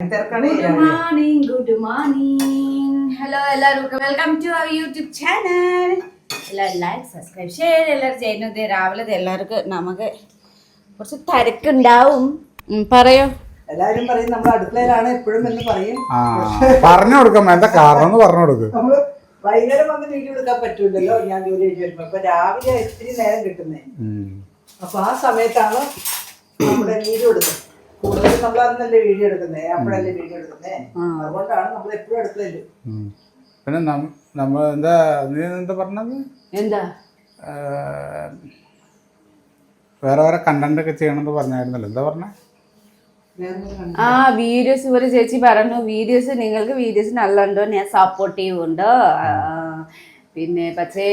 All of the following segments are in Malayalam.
ഗുഡ് മോർണിംഗ് ഹലോ എല്ലാവർക്കും welcome to our YouTube channel എല്ലാവരും ലൈക്ക് സബ്സ്ക്രൈബ് ഷെയർ എല്ലാവരും ചെയ്യുന്നത് രാവിലെ എല്ലാവർക്കും നമുക്ക് കുറച്ച് തിരക്കുണ്ടാവും. പറയോ. എല്ലാവരും പറയും നമ്മൾ അടുക്കളയിലാണ് എപ്പോഴും എന്ന് പറയും. ആ പറഞ്ഞു കൊടുക്കാം. എന്താ കാരണം എന്ന് പറഞ്ഞു കൊടുക്ക്. നമ്മൾ വൈകുന്നേരം വന്ന് വീഡിയോ എടുക്കാൻ പറ്റൂലല്ലോ. ഞാൻ ജോലി കഴിഞ്ഞ് വരുമ്പോ. അപ്പൊ രാവിലെ ഇത്തിരി നേരം കിട്ടുന്നേ. അപ്പൊ ആ സമയത്താണ് നമ്മുടെ വീഡിയോ എടുക്കുന്നത് കൂടുതലും നമ്മൾ അന്നല്ലേ വീഡിയോ എടുക്കുന്നേ? അപ്പോഴല്ലേ വീഡിയോ എടുക്കുന്നേ? അതുകൊണ്ടാണ് നമ്മൾ എപ്പോഴും അടുക്കളയിൽ പിന്നെ നമ്മൾ നമ്മ എന്താ നീ എന്താ പറഞ്ഞത്? എന്താ? വേറെ വേറെ കണ്ടന്റ് ഒക്കെ ചെയ്യണമെന്ന് പറഞ്ഞായിരുന്നല്ലോ. എന്താ പറഞ്ഞ? ആ വീഡിയോസ് ഇവർ ചേച്ചി പറഞ്ഞു വീഡിയോസ് നിങ്ങൾക്ക് വീഡിയോസ് നല്ലുണ്ടോ ഞാൻ സപ്പോർട്ടീവ് ഉണ്ടോ പിന്നെ പക്ഷേ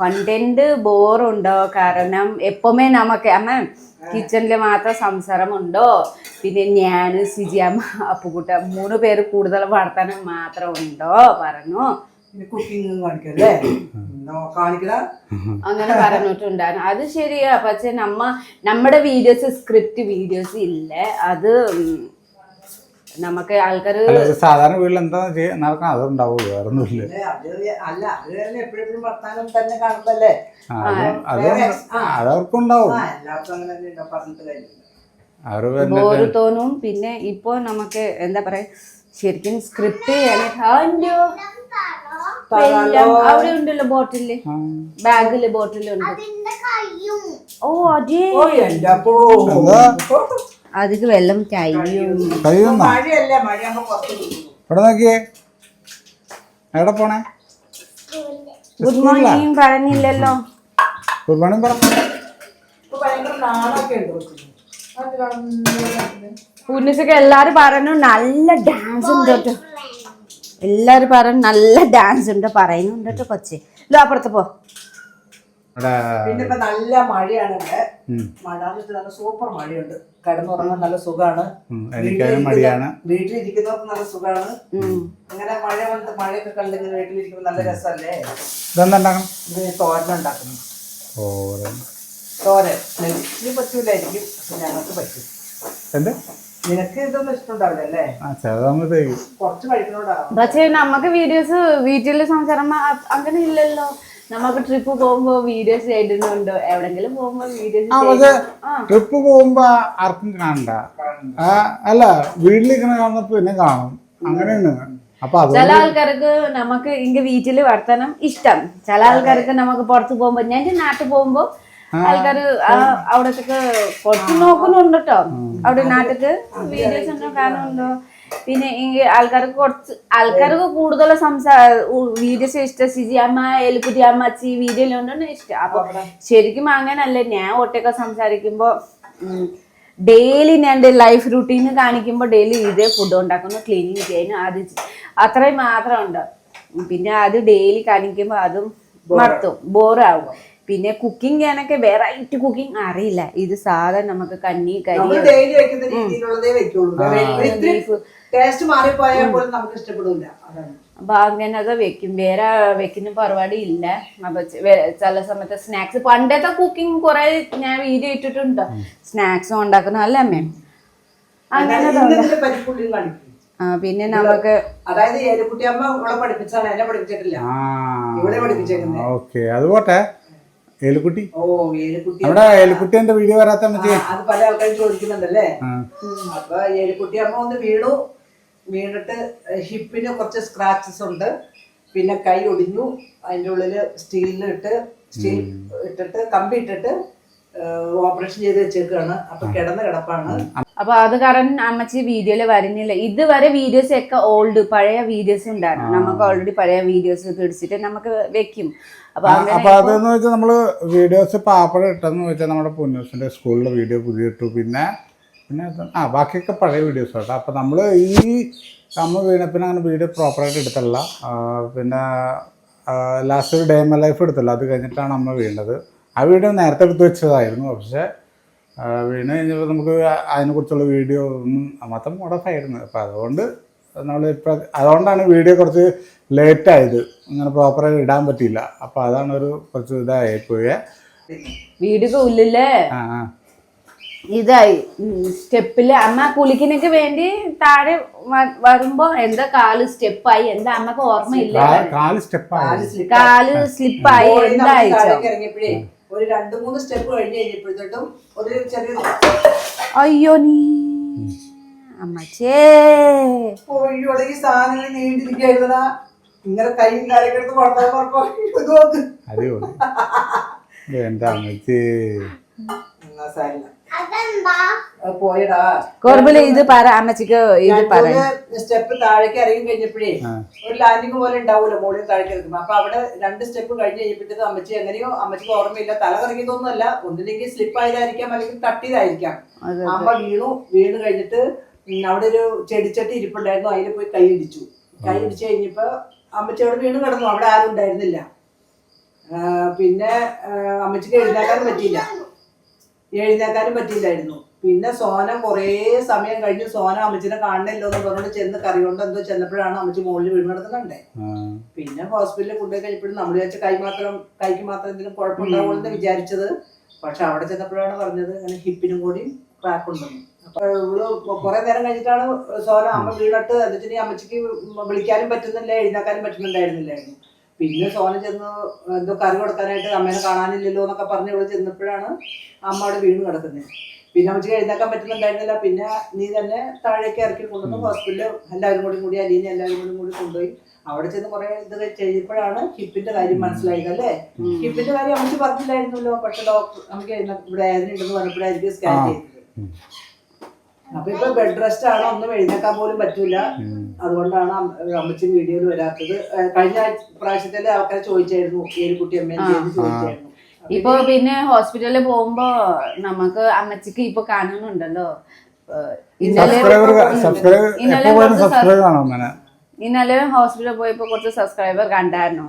കണ്ടന്റ് ബോറുണ്ടോ? കാരണം എപ്പോമേ നമുക്ക് അമ്മ കിച്ചണിൽ മാത്രം സംസാരമുണ്ടോ? പിന്നെ ഞാൻ സിജി അമ്മ അപ്പുകുട്ട മൂന്ന് പേര് കൂടുതൽ വർത്തനം മാത്രം ഉണ്ടോ? പറഞ്ഞു. അങ്ങനെ പറഞ്ഞിട്ടുണ്ടായിരുന്നു. അത് ശരിയാ. പക്ഷെ നമ്മ നമ്മുടെ വീഡിയോസ് സ്ക്രിപ്റ്റ് വീഡിയോസ് ഇല്ല? അത് നമുക്ക് ആൾക്കാർ സാധാരണ വീട്ടിൽ എന്താ നടക്കാൻ നടക്കണം അതുണ്ടാവും? വേറെ ഒന്നുമില്ല അല്ലേ, അത് എപ്പോഴും വർത്താനം തന്നെ കാണുമ്പല്ലേ? അത് എല്ലാവർക്കും അങ്ങനെ തന്നെ ഉണ്ടാവും, പറഞ്ഞിട്ട് കാര്യമില്ല. പിന്നെ ഇപ്പോ നമുക്ക് എന്താ പറയാ? ശരിക്കും സ്ക്രിപ്റ്റ് ചെയ്യാനായിട്ട് അവിടെ ഉണ്ടല്ലോ ബോട്ടിൽ ബാഗിൽ ബോട്ടിലുണ്ട് ഓ അതെ. അതിക്ക് വെള്ളം കഴിയും കഴിയുന്ന ഇവിടെ നോക്കിയേ. എവിടെ പോണേ? ഗുഡ് മോർണിംഗ് പറഞ്ഞില്ലല്ലോ. ഗുഡ് മോർണിംഗ് പറ. ഇപ്പൊ നാണൊക്കെ ഉണ്ട് അത് കാണുന്നത് പുണ്യസൊക്കെ എല്ലാരും പറഞ്ഞു നല്ല ഡാൻസ് ഉണ്ട് കേട്ടോ. എല്ലാരും പറഞ്ഞു നല്ല ഡാൻസ് ഉണ്ട് പറയുന്നുണ്ട് കേട്ടോ കൊച്ചി. ലോ അപ്പുറത്ത് പോ. പിന്നെ ഇപ്പൊ നല്ല മഴയാണ് ഇവിടെ മഴ നല്ല സൂപ്പർ മഴയുണ്ട്. കിടന്നുറങ്ങാൻ നല്ല മടിയാണ്. വീട്ടിലിരിക്കുന്നവർക്ക് നല്ല സുഖാണ്. ഉം. അങ്ങനെ മഴ വന്നിട്ട് മഴയൊക്കെ കണ്ടിങ്ങനെ വീട്ടിലിരിക്കുമ്പോൾ നല്ല രസമല്ലേ? ഇതെന്താ ഉണ്ടാക്കണം? ഇത് തോരൻ ഉണ്ടാക്കുന്നു. തോരൻ. നിനക്ക് പറ്റൂലായിരിക്കും. പക്ഷെ ഞങ്ങൾക്ക് പറ്റും. എന്ത്? നമുക്ക് വീഡിയോസ് വീട്ടിൽ സംസാരം അങ്ങനെ ഇല്ലല്ലോ. നമുക്ക് ട്രിപ്പ് പോകുമ്പോ വീഡിയോസ് ചെയ്തിട്ടുണ്ട്? എവിടെങ്കിലും പോകുമ്പോ വീഡിയോസ് ട്രിപ്പ് പോകുമ്പോ ആർക്കും കാണണ്ട. അല്ല വീട്ടിലിരിക്കണ കാണുന്നപ്പോ പിന്നെ കാണും. അങ്ങനെയാണ്. ചില ആൾക്കാർക്ക് നമുക്ക് ഇങ്ങ വീട്ടിൽ വർത്തനം ഇഷ്ടം. ചില ആൾക്കാർക്ക് നമുക്ക് പുറത്ത് പോകുമ്പോ ഞാൻ നാട്ടിൽ പോകുമ്പോ ആൾക്കാർ അവിടത്തേക്ക് കുറച്ച് നോക്കുന്നുണ്ട് കേട്ടോ അവിടെ നാട്ടിൽ വീഡിയോസ് ഉണ്ടോ കാണുന്നുണ്ടോ? പിന്നെ ഇങ്ങ ആൾക്കാർക്ക് കുറച്ച് ആൾക്കാർക്ക് കൂടുതൽ സംസാ വീഡിയോസ് ഇഷ്ടം. സിജി അമ്മ അമ്മ അച്ചി വീഡിയോയിലുണ്ടെന്ന് ഇഷ്ടം. അപ്പൊ ശരിക്കും അങ്ങനല്ല. ഞാൻ ഒറ്റയ്ക്ക് സംസാരിക്കുമ്പോ ഡെയിലി ഞാൻ എന്റെ ലൈഫ് റുട്ടീന് കാണിക്കുമ്പോൾ ഡെയിലി ഇതേ ഫുഡ് ഉണ്ടാക്കുന്നു. ക്ലീനിങ് ചെയ്യുന്നു അത് അത്രയും മാത്രമുണ്ട് പിന്നെ അത് ഡെയിലി കാണിക്കുമ്പോൾ അതും മറത്തും ബോറാവും പിന്നെ കുക്കിംഗ് ഞാനൊക്കെ വെറൈറ്റി കുക്കിംഗ് അറിയില്ല. ഇത് സാധാ നമുക്ക് കഞ്ഞി കരി നമ്മൾ ഡെയിലി വെക്കുന്ന രീതിയിലുള്ളതേ വെക്കുള്ളൂ. ടേസ്റ്റ് മാറിപ്പോയാൽ പോലും നമുക്ക് ഇഷ്ടപ്പെടില്ല അതാണ്. അപ്പൊ അങ്ങനൊക്കെ വെക്കും. വേറെ വെക്കുന്ന പരിപാടി ഇല്ല. അപ്പൊ ചില സമയത്ത് സ്നാക്സ് പണ്ടത്തെ കുക്കിംഗ് കുറെ ഞാൻ വീഡിയോ ഇട്ടിട്ടുണ്ട്. സ്നാക്സ് ഉണ്ടാക്കുന്ന അല്ലേ അമ്മേ? അങ്ങനെ പിന്നെ നമുക്ക് അതായത് ഏലുക്കുട്ടി അമ്മ ഇവളെ പഠിപ്പിച്ചാണ് എന്നെ പഠിപ്പിച്ചിട്ടില്ല. ആ ഇവിടെ പഠിപ്പിച്ചേക്കുന്നത് ഓക്കെ. അത് പോട്ടെ ഏലുക്കുട്ടി? ഓ ഏലുക്കുട്ടി നമ്മുടെ ഏലുക്കുട്ടിന്റെ വീഡിയോ വരാത്ത അത് പല ആൾക്കാരും ചോദിക്കുന്നുണ്ടല്ലേ. അപ്പൊ ഏലുക്കുട്ടി അമ്മ ഒന്ന് വീണു. വീണിട്ട് ഹിപ്പിന് കുറച്ച് സ്ക്രാച്ചസ് ഉണ്ട്. പിന്നെ കൈ ഒടിഞ്ഞു. അതിന്റെ ഉള്ളിൽ സ്റ്റീലിട്ട് സ്റ്റീൽ ഇട്ടിട്ട് കമ്പി ഇട്ടിട്ട് ഓപ്പറേഷൻ ചെയ്ത് വെച്ചേക്കാണ്. അപ്പൊ കിടന്ന കിടപ്പാണ്. അപ്പൊ അത് കാരണം അമ്മച്ചി വീഡിയോയിൽ വരുന്നില്ല. ഇതുവരെ വീഡിയോസ് ഒക്കെ ഓൾഡ് പഴയ വീഡിയോസ് ഉണ്ടായിരുന്നു. നമുക്ക് ഓൾറെഡി പഴയ വീഡിയോസ് പിടിച്ചിട്ട് നമുക്ക് വെക്കും. അപ്പൊ അതെന്ന് വെച്ചാൽ നമ്മൾ വീഡിയോസ് പാപ്പടം ഇട്ടെന്ന് വെച്ചാൽ നമ്മുടെ പുന്നൂസിന്റെ സ്കൂളിലെ വീഡിയോ പുതിയ ഇട്ടു. പിന്നെ പിന്നെ ആ ബാക്കിയൊക്കെ പഴയ വീഡിയോസ് കേട്ടോ അപ്പൊ നമ്മൾ ഈ നമ്മൾ വീണപ്പിന് അങ്ങനെ വീഡിയോ പ്രോപ്പറായിട്ട് എടുത്തല്ല. പിന്നെ ലാസ്റ്റ് ഒരു ഡേ മൈ ലൈഫ് എടുത്തല്ലോ. അത് കഴിഞ്ഞിട്ടാണ് അമ്മ വീണത്. ആ വീഡിയോ നേരത്തെ എടുത്ത് വെച്ചതായിരുന്നു. പക്ഷേ വീണ് കഴിഞ്ഞപ്പോൾ നമുക്ക് അതിനെക്കുറിച്ചുള്ള വീഡിയോ ഒന്നും മൊത്തം മുടക്കായിരുന്നു അപ്പോൾ അപ്പം അതുകൊണ്ട് നമ്മൾ ഇപ്പം അതുകൊണ്ടാണ് വീഡിയോ കുറച്ച് ലേറ്റായത് ഇങ്ങനെ പ്രോപ്പറായി ഇടാൻ പറ്റിയില്ല. അപ്പോൾ അതാണ് ഒരു കുറച്ച് ഇതായിപ്പോയേ വീഡിയോ ഉള്ളില്ലേ ആ ഇതായി. സ്റ്റെപ്പിൽ അമ്മ കുളിക്കുന്നതിന് വേണ്ടി താഴെ വരുമ്പോ എന്താ കാൽ സ്റ്റെപ്പായി? എന്താ അമ്മയ്ക്ക് ഓർമ്മയില്ല? കാൽ സ്റ്റെപ്പായി. കാൽ സ്ലിപ്പായി പോയി ഒരു രണ്ട് മൂന്ന് സ്റ്റെപ്പ് കഴിഞ്ഞ് കഴിഞ്ഞപ്പോഴത്തേട്ടും ഒരു ചെറിയ അയ്യോ നീ. അമ്മച്ചേ. കോഴിയോടെ ഈ സാധനങ്ങൾ നീണ്ടിരിക്കായിരുന്നടാ ഇങ്ങനെ കൈയും കാലൊക്കെ എടുത്ത് വളർത്താൻ പറഞ്ഞപ്പോ ഇത് നോക്ക്. എന്താ അമ്മച്ചേ? എന്നാ സാരില്ല. പോയടാ. കോർബിൾ ഇത് പറ അമ്മച്ചിക്ക് ഇത് പറ. സ്റ്റെപ്പ് താഴേക്ക് ഇറങ്ങി കഴിഞ്ഞപ്പോഴേ ഒരു ലാൻഡിങ് പോലെ ഉണ്ടാവൂല്ലോ മുകളിൽ താഴേക്ക് ഇറക്കും അപ്പൊ അവിടെ രണ്ട് സ്റ്റെപ്പ് കഴിഞ്ഞ് കഴിഞ്ഞപ്പോഴത്തേക്ക് അമ്മച്ചി എങ്ങനെയോ അമ്മച്ചിക്ക് ഓർമ്മയില്ല. തല കറങ്ങിയതൊന്നുമല്ല. ഒന്നില്ലെങ്കിൽ സ്ലിപ്പ് ആയതായിരിക്കാം അല്ലെങ്കിൽ തട്ടിയതായിരിക്കാം. അപ്പൊ അമ്മ വീണു വീണ് കഴിഞ്ഞിട്ട് അവിടെ ഒരു ചെടിച്ചട്ടി ഇരിപ്പുണ്ടായിരുന്നു. അതിൽ പോയി കൈ ഇടിച്ചു. കൈ ഇടിച്ചു കഴിഞ്ഞപ്പോ അമ്മച്ചി അവിടെ വീണ് കിടന്നു. അവിടെ ആരും ഉണ്ടായിരുന്നില്ല. പിന്നെ അമ്മച്ചിക്ക് എഴുന്നേക്കാൻ പറ്റിയില്ല. എഴുന്നേക്കാനും പറ്റിയില്ലായിരുന്നു. പിന്നെ സോന കുറേ സമയം കഴിഞ്ഞ് സോന അമ്മച്ചിനെ കാണണില്ലോ എന്ന് പറഞ്ഞിട്ട് ചെന്ന് കറി കൊണ്ട് എന്തോ ചെന്നപ്പോഴാണ് അമ്മച്ചി മുകളിൽ വീണ് കിടക്കുന്നുണ്ടേ. പിന്നെ ഹോസ്പിറ്റലിൽ കൊണ്ടുപോയി കഴിഞ്ഞപ്പോഴും നമ്മൾ വിചാരിച്ച കൈ മാത്രം കൈക്ക് മാത്രം എന്തെങ്കിലും കുഴപ്പമുണ്ടാവുമെന്ന് വിചാരിച്ചത്. പക്ഷെ അവിടെ ചെന്നപ്പോഴാണ് പറഞ്ഞത് അങ്ങനെ ഹിപ്പിനും കൂടി ക്രാക്ക് ഉണ്ടെന്ന്. കുറെ നേരം കഴിഞ്ഞിട്ടാണ് സോന അമ്മ വീണിട്ട് എന്നിട്ട് അമ്മച്ചിക്ക് വിളിക്കാനും പറ്റുന്നില്ല എഴുന്നേക്കാനും പറ്റുന്നുണ്ടായിരുന്നില്ലായിരുന്നു. പിന്നെ സോന ചെന്ന് എന്തോ കറി കൊടുക്കാനായിട്ട് അമ്മേനെ കാണാനില്ലല്ലോ എന്നൊക്കെ പറഞ്ഞ് ഇവിടെ ചെന്നപ്പോഴാണ് അമ്മ അവിടെ വീണ് കിടക്കുന്നത്. പിന്നെ അമ്മച്ചിക്ക് എഴുന്നേക്കാൻ പറ്റുന്നുണ്ടായിരുന്നില്ല. പിന്നെ നീ തന്നെ താഴേക്ക് ഇറക്കി കൊണ്ടുവന്ന് ഹോസ്പിറ്റലിൽ എല്ലാവരും കൂടി കൂടി അലീനെ എല്ലാവരും കൂടി കൂടി കൊണ്ടുപോയി. അവിടെ ചെന്ന് കുറെ ഇത് ചെയ്തപ്പോഴാണ് ഹിപ്പിന്റെ കാര്യം മനസ്സിലായത് അല്ലേ? ഹിപ്പിന്റെ കാര്യം അമ്മച്ച് പറഞ്ഞില്ലായിരുന്നല്ലോ. പക്ഷെ ഡോക്ടർ നമുക്ക് ഇവിടെ വേദന ഉണ്ടെന്ന് പറഞ്ഞപ്പോഴായിരിക്കും സ്കാൻ ചെയ്തത്. അപ്പൊ ഇപ്പൊ ബെഡ് റെസ്റ്റ് ആണ്. ഒന്നും എഴുന്നേക്കാൻ പോലും പറ്റൂല. അതുകൊണ്ടാണ് അമ്മ- അമ്മച്ചി വീഡിയോയിൽ വരാത്തത്. കഴിഞ്ഞ പ്രാവശ്യത്തിൽ ആൾക്കാരെ ചോദിച്ചായിരുന്നു ഏലിക്കുട്ടി അമ്മ ചോദിച്ചായിരുന്നു. ഇപ്പൊ പിന്നെ ഹോസ്പിറ്റലിൽ പോകുമ്പോ നമുക്ക് അമ്മച്ചിക്ക് ഇപ്പൊ കാണുന്നുണ്ടല്ലോ ഇന്നലെ സബ്സ്ക്രൈബർ സബ്സ്ക്രൈബർ ഹോസ്പിറ്റലിൽ പോയപ്പോ കുറച്ച് സബ്സ്ക്രൈബർ കണ്ടായിരുന്നു.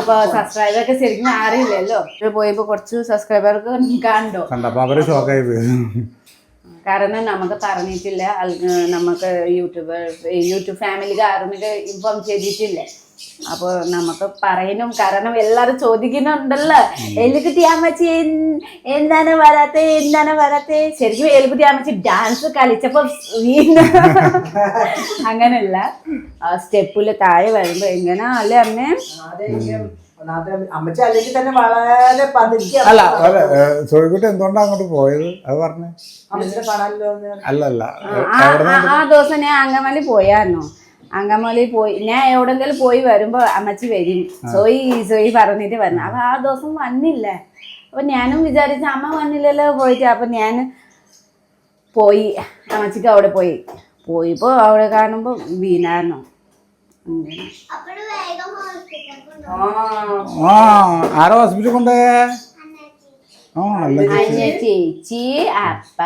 അപ്പൊ സബ്സ്ക്രൈബർ ഒക്കെ ശരിക്കും അറിയില്ലല്ലോ പോയപ്പോ കുറച്ച് സബ്സ്ക്രൈബർക്ക് കണ്ടോ. കണ്ടപ്പോ അവർ ഷോക്കായി പോയി. കാരണം നമുക്ക് പറഞ്ഞിട്ടില്ല. നമുക്ക് യൂട്യൂബ് യൂട്യൂബ് ഫാമിലിക്കാരനൊക്കെ ഇൻഫോം ചെയ്തിട്ടില്ല. അപ്പോൾ നമുക്ക് പറയണം. കാരണം എല്ലാവരും ചോദിക്കുന്നുണ്ടല്ലോ. എലിക്കുട്ടി അമ്മച്ചി എന്താണ് വരാത്തെ എന്താണ് വരാത്തെ? ശരിക്കും എലിക്കുട്ടി അമ്മച്ചി ഡാൻസ് കളിച്ചപ്പോൾ വീണ്. അങ്ങനല്ല സ്റ്റെപ്പിൽ സ്റ്റെപ്പിൽ താഴെ വരുമ്പോ എങ്ങനെ അല്ലേ അമ്മേ? അമ്മച്ചി അല്ലെങ്കിൽ തന്നെ വളരെ പതുക്കെ അല്ല സോഴിക്കുട്ടി എന്തുകൊണ്ടാ അങ്ങോട്ട് പോയത്? അത് പറഞ്ഞേ. അമ്മച്ചിനെ കാണാനല്ലോ എന്ന്? അല്ല അല്ല. ആ ദിവസം ഞാൻ അങ്കമാലി പോയായിരുന്നു. അങ്കമാലി പോയി ഞാൻ എവിടെങ്കിലും പോയി വരുമ്പോ അമ്മച്ചി വരും. സോയി സോയി പറഞ്ഞിട്ട് വന്നു. അപ്പൊ ആ ദിവസം വന്നില്ല. അപ്പൊ ഞാനും വിചാരിച്ച അമ്മ വന്നില്ലല്ലോ പോയിട്ട്. അപ്പൊ ഞാൻ പോയി. അമ്മച്ചിക്ക് അവിടെ പോയി. പോയിപ്പോ അവിടെ കാണുമ്പോ വീണായിരുന്നു. അങ്ങനെ. ആ. ആ. ആരോ ഹോസ്പിറ്റലിൽ കൊണ്ടുപോയേ ചേച്ചി? അപ്പ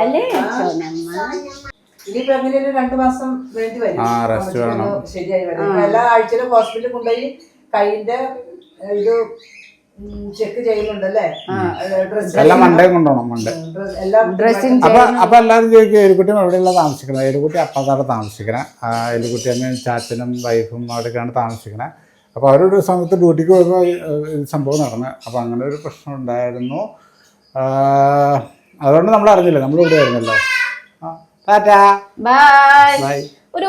അല്ലേ? സോനമ്മ. ഇനിയിപ്പോ എങ്ങനെയാലും രണ്ടു മാസം വേണ്ടി വരും. ശരിയായി വരും. എല്ലാ ആഴ്ചയിലും ഹോസ്പിറ്റലിൽ കൊണ്ടുപോയി കൈന്റെ ഇത് ചെക്ക് എല്ലാം ഡ്രസ്സിങ് അപ്പൊ അപ്പൊ എല്ലാവരും ചോദിക്കും എലിക്കുട്ടി എവിടെയുള്ള താമസിക്കുന്നത് എലിക്കുട്ടി അപ്പത്താണ് താമസിക്കണേ? എലിക്കുട്ടി അമ്മയും ചാച്ചനും വൈഫും അവിടെയൊക്കെയാണ് താമസിക്കണേ. അപ്പോൾ അവരൊരു സമയത്ത് ഡ്യൂട്ടിക്ക് പോയപ്പോൾ സംഭവം നടന്ന്. അപ്പോൾ അങ്ങനെ ഒരു പ്രശ്നം ഉണ്ടായിരുന്നു. അതുകൊണ്ട് നമ്മൾ അറിഞ്ഞില്ല. നമ്മൾ ഇവിടെ ആയിരുന്നല്ലോ. ഒരു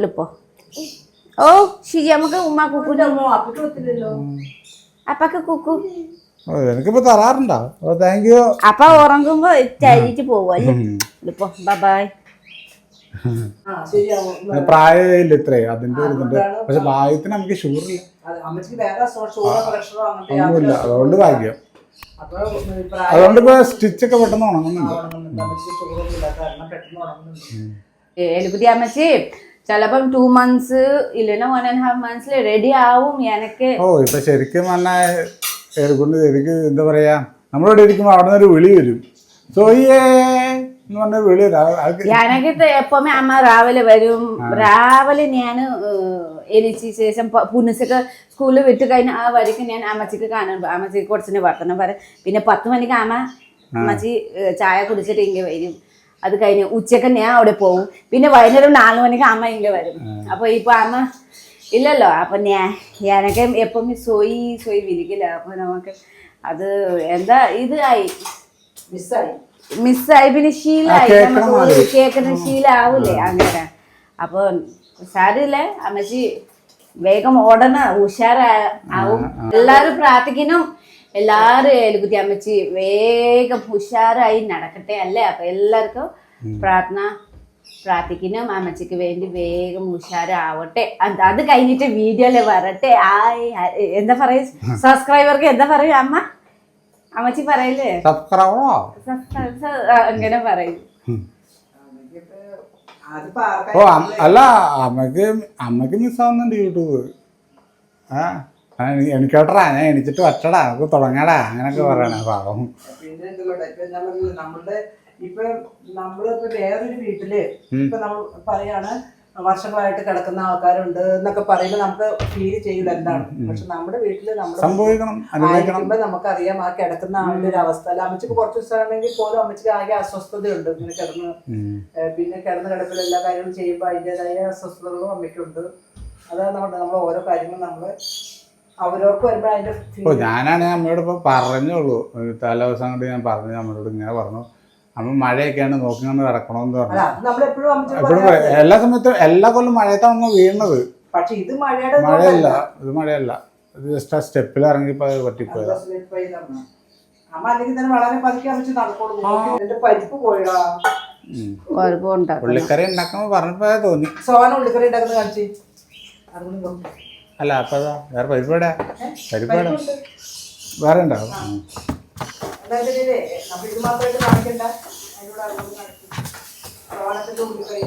എളുപ്പോ ഓ ശരി നമുക്ക് ഉമ്മ അപ്പൊക്കെ കുക്കു. ഓ എനിക്കിപ്പോൾ തരാറുണ്ടോ ഓ താങ്ക് യു അപ്പൊ ഉറങ്ങുമ്പോ ചരിച്ച് പോവാ ബൈ പ്രായമില്ല ഇത്രേ? അതിന്റെ ഒരു ഇതുണ്ട്. പക്ഷെ പ്രായത്തിന് നമുക്ക് ഷുഗറില്ല ഒന്നുമില്ല. അതുകൊണ്ട് ഭാഗ്യം. അതുകൊണ്ട് ഇപ്പൊ സ്റ്റിച്ചൊക്കെ പെട്ടെന്ന് ഉണങ്ങുന്നുണ്ട്. പെട്ടെന്ന് എലുകുട്ടി അമ്മച്ചി ചിലപ്പം ടു മന്ത്സ് ഇല്ലെന്ന വൺ ആൻഡ് ഹാഫ് മന്ത്സിൽ റെഡി ആവും എനിക്ക്. ഓ ഇപ്പൊ ശരിക്കും പറഞ്ഞാൽ ഏർക്കൊണ്ട് ശരിക്കും എന്താ പറയാ നമ്മളോട് ഇരിക്കുമ്പോൾ അവിടെ നിന്ന് ഒരു വിളി വരും. സോയിയേ എന്ന് ഞാനൊക്കെ എപ്പോഴും അമ്മ രാവിലെ വരും. രാവിലെ ഞാൻ എനിക്ക് ശേഷം പുനസൊക്കെ സ്കൂളിൽ വിട്ട് കഴിഞ്ഞ ആ വരയ്ക്ക് ഞാൻ അമ്മച്ചിക്ക് കാണാൻ പോകും. അമ്മച്ചിക്ക് കുറച്ചിന് വർത്തനം പറയും. പിന്നെ പത്ത് മണിക്ക് അമ്മ അമ്മച്ചി ചായ കുടിച്ചിട്ട് ഇങ്ങനെ വരും. അത് കഴിഞ്ഞ് ഉച്ചയ്ക്ക് ഞാൻ അവിടെ പോകും പിന്നെ വൈകുന്നേരം നാല് മണിക്ക് അമ്മ ഇങ്ങനെ വരും. അപ്പൊ ഇപ്പൊ അമ്മ ഇല്ലല്ലോ. അപ്പൊ ഞാൻ ഞാനൊക്കെ എപ്പം സോയി സോയി വിരിക്കില്ല അപ്പൊ നമുക്ക് അത് എന്താ ഇതായി മിസ്സായി. മിസ്സായി പിന്നെ കേൾക്കണ നമുക്ക്. കേൾക്കുന്ന ശീലാവൂലേ അങ്ങനെ. അപ്പൊ സാരില്ല അമ്മച്ചി വേഗം ഓടണ. ഉഷാറാവും എല്ലാരും പ്രാർത്ഥിക്കണം. എല്ലാരും ഏലുകുത്തി അമ്മച്ചി വേഗം ഉഷാറായി നടക്കട്ടെ അല്ലേ? അപ്പൊ എല്ലാവർക്കും പ്രാർത്ഥന പ്രാർത്ഥിക്കണം. അമ്മച്ചിക്ക് വേണ്ടി വേഗം ഉഷാറാവട്ടെ. അത് അത് കഴിഞ്ഞിട്ട് വീഡിയോയിൽ വരട്ടെ. ആ, എന്താ പറയാ സബ്സ്ക്രൈബർക്ക് എന്താ പറയാ അമ്മ? അമ്മച്ചി പറയില്ലേ? സബ്സ്ക്രൈബറോ സബ്സ്ക്രൈബ് അങ്ങനെ പറയും. ഓ അല്ല അമ്മയ്ക്ക് അമ്മയ്ക്ക് മിസ്സാവുന്നുണ്ട് യൂട്യൂബ് ആ ആ, എനി- എനിക്കോട്ടറാ ഞാൻ എണിച്ചിട്ട് വച്ചടാ നമുക്ക് തുടങ്ങടാ അങ്ങനൊക്കെ പറയണ പാവം. പിന്നെ എന്തുകൊണ്ടാ ഇപ്പൊ ഞാൻ പറഞ്ഞില്ലേ, നമ്മളുടെ ഇപ്പൊ നമ്മളിപ്പോ വേറൊരു വീട്ടിൽ ഇപ്പൊ നമ്മൾ പറയാണ് വർഷങ്ങളായിട്ട് കിടക്കുന്ന ആൾക്കാരുണ്ട് എന്നൊക്കെ പറയുമ്പോൾ നമുക്ക് ഫീൽ ചെയ്യില്ല എന്താണ്. പക്ഷെ നമ്മുടെ അനുഭവിക്കണം. ആയിരിക്കുമ്പോ നമുക്കറിയാം ആ കിടക്കുന്ന ആളുടെ ഒരു അവസ്ഥ. അല്ല അമ്മച്ചിക്ക് കുറച്ച് ദിവസമാണെങ്കിൽ പോലും അമ്മച്ചിക്ക് ആകെ അസ്വസ്ഥതയുണ്ട്. ഇങ്ങനെ കിടന്ന് പിന്നെ കിടന്ന് കിടപ്പിൽ എല്ലാ കാര്യങ്ങളും ചെയ്യുമ്പോൾ അതിന്റെതായ അസ്വസ്ഥതകളും അമ്മയ്ക്കുണ്ട്. അതാണ് നമ്മുടെ നമ്മൾ ഓരോ കാര്യങ്ങളും നമ്മൾ അവരവർക്ക് വരുമ്പോൾ അതിന്റെ ഞാനാണ് അമ്മയോട് ഇപ്പൊ പറഞ്ഞോളൂ ഒരു തലേ ദിവസം കൊണ്ട് ഞാൻ പറഞ്ഞു നമ്മളോട് ഇങ്ങനെ പറഞ്ഞു. അമ്മ മഴയൊക്കെയാണ് നോക്കി കണ്ട് കിടക്കണമെന്ന് അല്ല പറഞ്ഞു എപ്പോഴും എല്ലാ സമയത്തും എല്ലാ കൊല്ലം മഴയത്താണ് അമ്മ വീണത്. പക്ഷെ ഇത് മഴയുടെ മഴയല്ല ഇത് മഴയല്ല. ഇത് ജസ്റ്റ് ആ സ്റ്റെപ്പിൽ ഇറങ്ങിയപ്പോ അത് പറ്റിപ്പോയതാ. അമ്മ അല്ലെങ്കിൽ തന്നെ വളരെ പതുക്കെ അമ്മച്ച് നടക്കോളൂ എന്റെ പരിപ്പ് പോയടാ. ഉം. കുഴപ്പമുണ്ടാക്കും പുള്ളിക്കറി ഉണ്ടാക്കുമ്പോ പറഞ്ഞപ്പോ തോന്നി. സോന ഉള്ളിക്കറി കാണിച്ച്. അല്ല അപ്പൊ അതാ വേറെ പരിപാടാ പരിപാടാ പരിപ്പുണ്ട്. വേറെ ഉണ്ടാവും നമ്മൾ ഇത് മാത്രമായിട്ട് കാണിക്കണ്ട. ഉള്ളിക്കറി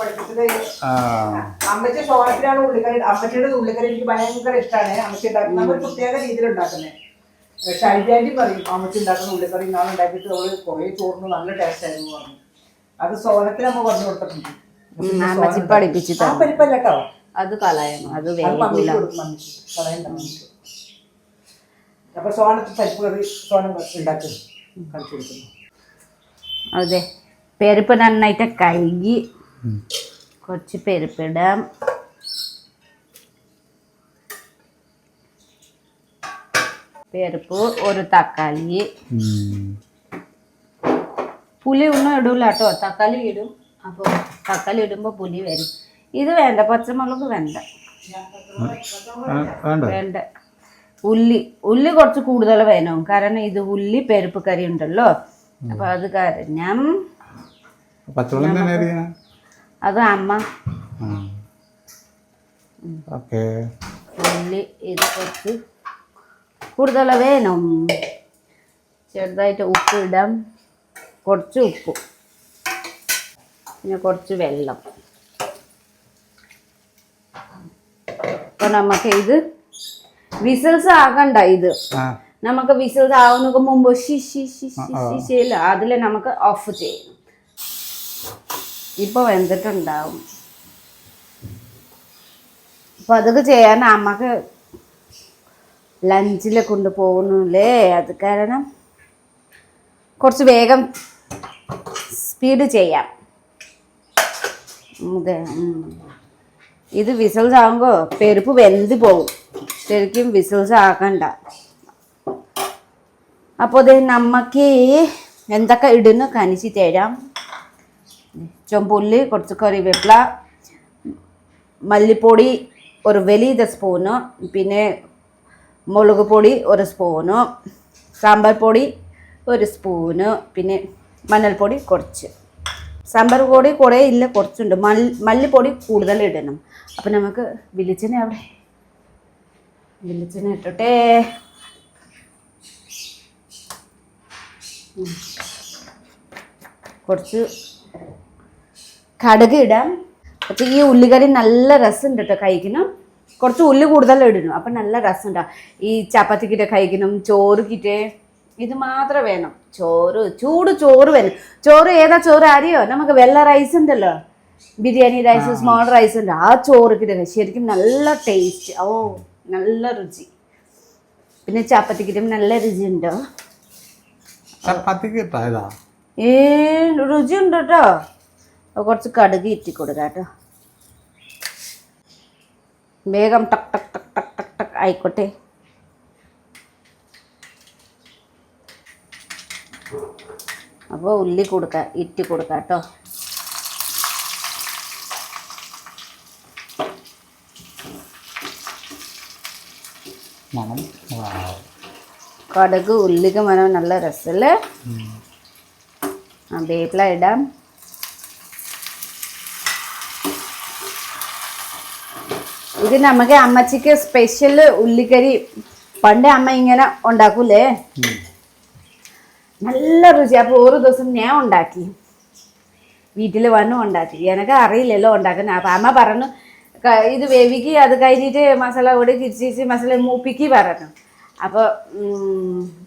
പഠിപ്പിച്ചത്? അമ്മച്ചി സോളത്തിലാണ് ഉള്ളിക്കറി അമ്മച്ചിയുടെ ഉള്ളിക്കറി എനിക്ക് ഭയങ്കര ഇഷ്ടമാണ് അമ്മച്ചി ഉണ്ടാക്കുന്നത് നമ്മൾ പ്രത്യേക രീതിയിൽ ഉണ്ടാക്കുന്നത് ഷൈജാന്റി പറയും അമ്മച്ചി ഉണ്ടാക്കുന്ന ഉള്ളിക്കറി നാളെ ഉണ്ടാക്കിയിട്ട് അവൾ കുറേ ചോറിന് നല്ല ടേസ്റ്റ് ആയിരുന്നു പറഞ്ഞു. അത് സോനത്തിന് അമ്മ പറഞ്ഞു കൊടുത്തിട്ടുണ്ട്. പഠിപ്പിച്ചിട്ട് ആ പരിപ്പല്ല കേട്ടോ അത് കളയണം. അത് കളയണ്ട മമ്മിക്ക് അപ്പൊ സോനത്ത് പരിപ്പ് കറി സോനം ഉണ്ടാക്കി കൊടുക്കുന്നു അതെ. പെരുപ്പ് നന്നായിട്ട് കഴുകി കുറച്ച് പെരുപ്പിടാം. പെരുപ്പ് ഒരു തക്കാളി. പുലി പുളി ഒന്നും ഇടൂല കേട്ടോ. തക്കാളി ഇടും. അപ്പോൾ തക്കാളി ഇടുമ്പോൾ പുളി വരും. ഇത് വേണ്ട പച്ചമുളക് വേണ്ട. വേണ്ട. ഉള്ളി ഉള്ളി കുറച്ച് കൂടുതൽ വേണം. കാരണം ഇത് ഉള്ളി പെരുപ്പ് കറി ഉണ്ടല്ലോ. അപ്പൊ അത് കാരണം അത് അമ്മ. ഉള്ളി ഇത് കുറച്ച് കൂടുതൽ വേണം. ചെറുതായിട്ട് ഉപ്പ് ഇടാം. കുറച്ച് ഉപ്പ്. പിന്നെ കുറച്ച് വെള്ളം. അപ്പൊ നമുക്ക് ഇത് വിസിൽസ് ആകണ്ട ഇത്. നമുക്ക് വിസിൽസ് ആവുന്നതിന് മുമ്പ് അതിൽ നമുക്ക് ഓഫ് ചെയ്യണം ഇപ്പൊ വെന്തിട്ടുണ്ടാവും. അപ്പൊ അതൊക്കെ ചെയ്യാൻ അമ്മയ്ക്ക് ലഞ്ചിൽ കൊണ്ടുപോകുന്നില്ലേ അത് കാരണം കുറച്ച് വേഗം സ്പീഡ് ചെയ്യാം. അതെ. ഇത് വിസൽസ് ആകുമ്പോൾ പെരുപ്പ് വെന്ത് പോകും ശരിക്കും വിസിൽസ് ആക്കണ്ട അപ്പോൾ ഇത് നമുക്ക് എന്തൊക്കെ ഇടുന്നു കനിച്ച് തരാം. ചൊമ്പുള്ളി കുറച്ച് കറിവേപ്പില മല്ലിപ്പൊടി ഒരു വലിയ സ്പൂണ് പിന്നെ മുളക് പൊടി ഒരു സ്പൂണ് സാമ്പാർ പൊടി ഒരു സ്പൂണ് പിന്നെ മഞ്ഞൾപ്പൊടി കുറച്ച്. സാമ്പാർ പൊടി കുറേ ഇല്ല കുറച്ചുണ്ട്. മല്ലി മല്ലിപ്പൊടി കൂടുതൽ ഇടണം. അപ്പം നമുക്ക് വിളിച്ചിനെ അവിടെ. വിളിച്ചിനെ ഇട്ടോട്ടെ. കുറച്ച് കടുക് ഇടാം. പക്ഷേ ഈ ഉള്ളിക്കറി നല്ല രസമുണ്ട് കേട്ടോ കഴിക്കണം. കുറച്ച് ഉള്ളി കൂടുതൽ ഇടണം. അപ്പം നല്ല രസമുണ്ടാവും ഈ ചപ്പാത്തിക്കിട്ട് കഴിക്കണം ചോറുക്കിട്ട് ഇത് മാത്രം വേണം. ചോറ് ചൂട് ചോറ് വേണം. ചോറ് ഏതാ ചോറ് അറിയോ നമുക്ക് വെള്ള റൈസ് ഉണ്ടല്ലോ. ബിരിയാണി റൈസ് സ്മോൾ റൈസ് ഉണ്ട്. ആ ചോറ് കിട്ടുക ശരിക്കും നല്ല ടേസ്റ്റ് ഓ. നല്ല രുചി. പിന്നെ ചാപ്പത്തിക്കിട്ടും നല്ല രുചിയുണ്ടോ. ചപ്പാത്തിക്ക് ഇട്ടായതാ? ഏ രുചിയുണ്ട് കേട്ടോ അപ്പൊ കുറച്ച് കടുക് ഇറ്റി കൊടുക്കാം കേട്ടോ. വേഗം ടക് ടക് ടക് ടക് ടക് ടക് ആയിക്കോട്ടെ. അപ്പോൾ ഉള്ളി കൊടുക്കുക ഇറ്റി കൊടുക്കുക കേട്ടോ. വാവ്. കടുക് ഉള്ളിക്ക് മനം നല്ല രസമല്ലേ വേപ്പില ഇടാം. ഇത് നമുക്ക് അമ്മച്ചിക്ക് സ്പെഷ്യൽ ഉള്ളിക്കരി പണ്ട് അമ്മ ഇങ്ങനെ ഉണ്ടാക്കൂലേ? നല്ല രുചി അപ്പോൾ ഒരു ദിവസം ഞാൻ ഉണ്ടാക്കി. വീട്ടിൽ വന്നു ഉണ്ടാക്കി. എനിക്ക് അറിയില്ലല്ലോ ഉണ്ടാക്കുന്നത്. അപ്പം അമ്മ പറഞ്ഞു ഇത് വേവിക്ക് അത് കഴിഞ്ഞിട്ട് മസാല കൂടി കിച്ചിച്ച് മസാല മൂപ്പിക്ക് പറഞ്ഞു. അപ്പോൾ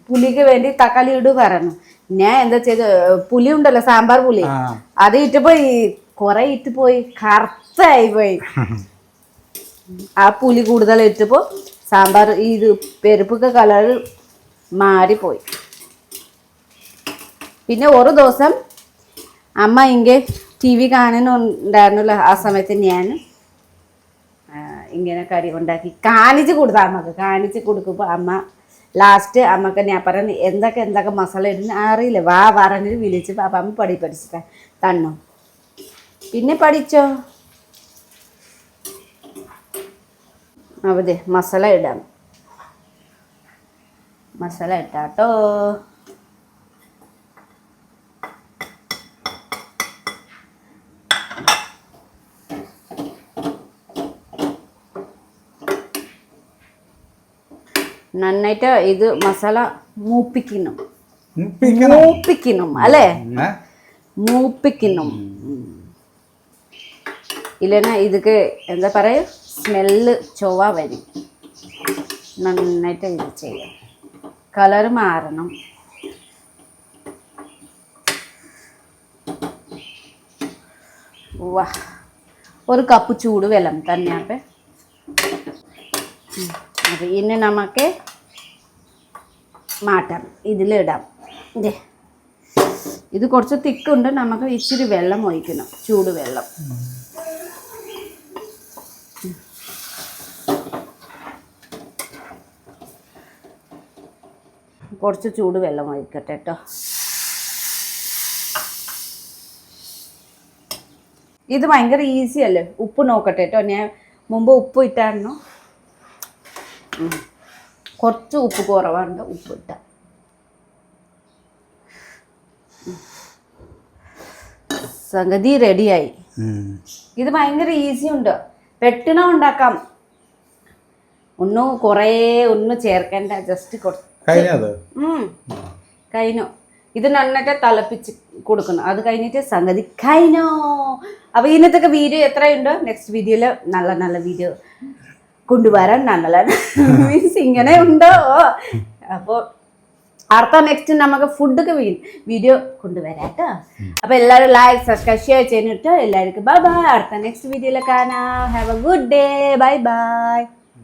പുലിക്ക് വേണ്ടി തക്കാളി ഇടു പറഞ്ഞു. ഞാൻ എന്താ ചെയ്ത് പുലി ഉണ്ടല്ലോ സാമ്പാർ പുലി അത് ഇട്ടപ്പോ കുറെ ഇട്ട് പോയി കറുത്തായി പോയി. ആ പുലി കൂടുതൽ ഇട്ടപ്പോ സാമ്പാർ ഇത് പെരുപ്പൊക്കെ കളർ മാറിപ്പോയി. പിന്നെ ഒരു ദിവസം അമ്മ ഇങ്ങനെ ടി വി കാണുന്നുണ്ടായിരുന്നല്ലോ ആ സമയത്ത് ഞാൻ ഇങ്ങനെ കറി ഉണ്ടാക്കി കാണിച്ച് കൊടുത്ത അമ്മയ്ക്ക്. കാണിച്ച് കൊടുക്കുമ്പോൾ അമ്മ ലാസ്റ്റ് അമ്മയ്ക്ക് ഞാൻ പറഞ്ഞു എന്തൊക്കെ എന്തൊക്കെ മസാല ഇടുന്ന അറിയില്ല. വാ പറഞ്ഞിട്ട് വിളിച്ച് അപ്പം അമ്മ പടി പഠിച്ചിട്ട. തന്നു? പിന്നെ പഠിച്ചോ? അവിടെ മസാല ഇടാം. മസാല ഇട്ടാട്ടോ. നന്നായിട്ട് ഇത് മസാല മൂപ്പിക്കുന്നു മൂപ്പിക്കുന്നു അല്ലേ? മൂപ്പിക്കുന്നു ഇല്ലെന്നാ ഇതൊക്കെ എന്താ പറയുക സ്മെല്ല് ചൊവ്വ വരും. നന്നായിട്ട് ഇത് ചെയ്യാം കളർ മാറണം. ഒരു കപ്പ് ചൂട് വെള്ളം തന്നെയാപ്പേ അത് ഇനി നമുക്ക് മാറ്റാം. ഇതിലിടാം. ഇതേ ഇത് കുറച്ച് തിക്കുണ്ട്. നമുക്ക് ഇച്ചിരി വെള്ളം ഒഴിക്കണം. ചൂട് വെള്ളം. കുറച്ച് ചൂട് വെള്ളം ഒഴിക്കട്ടെ കേട്ടോ. ഇത് ഭയങ്കര ഈസിയല്ലേ ഉപ്പ് നോക്കട്ടെ കേട്ടോ. ഞാൻ മുമ്പ് ഉപ്പ് ഇട്ടായിരുന്നു. കുറച്ച് ഉപ്പ് കുറവാണ്ട് ഉപ്പ് ഇട്ട സംഗതി റെഡിയായി. ഇത് ഭയങ്കര ഈസി ഉണ്ട്. പെട്ടെന്ന് ഉണ്ടാക്കാം. ഒന്നും കുറേ ഒന്നും ചേർക്കണ്ട ജസ്റ്റ്. കഴിഞ്ഞു ഇത് നന്നായിട്ട് തിളപ്പിച്ച് കൊടുക്കണം. അത് കഴിഞ്ഞിട്ട് സംഗതി കഴിഞ്ഞോ. അപ്പൊ ഇന്നത്തെ വീഡിയോ എത്രയുണ്ട്? നെക്സ്റ്റ് വീഡിയോയിൽ നല്ല നല്ല വീഡിയോ കൊണ്ടുവരാൻ നല്ല മീൻസ് ഇങ്ങനെ ഉണ്ടോ? അപ്പോൾ അടുത്ത നെക്സ്റ്റ് നമുക്ക് ഫുഡൊക്കെ വീഡിയോ കൊണ്ടുവരാം കേട്ടോ അപ്പൊ എല്ലാവരും ലൈക്ക് സബ്സ്ക്രൈബ് ഷെയർ ചെയ്യുന്നിട്ട് എല്ലാവർക്കും ബൈ ബൈ അടുത്ത നെക്സ്റ്റ് വീഡിയോയിൽ കാണാം. Have a good day bye bye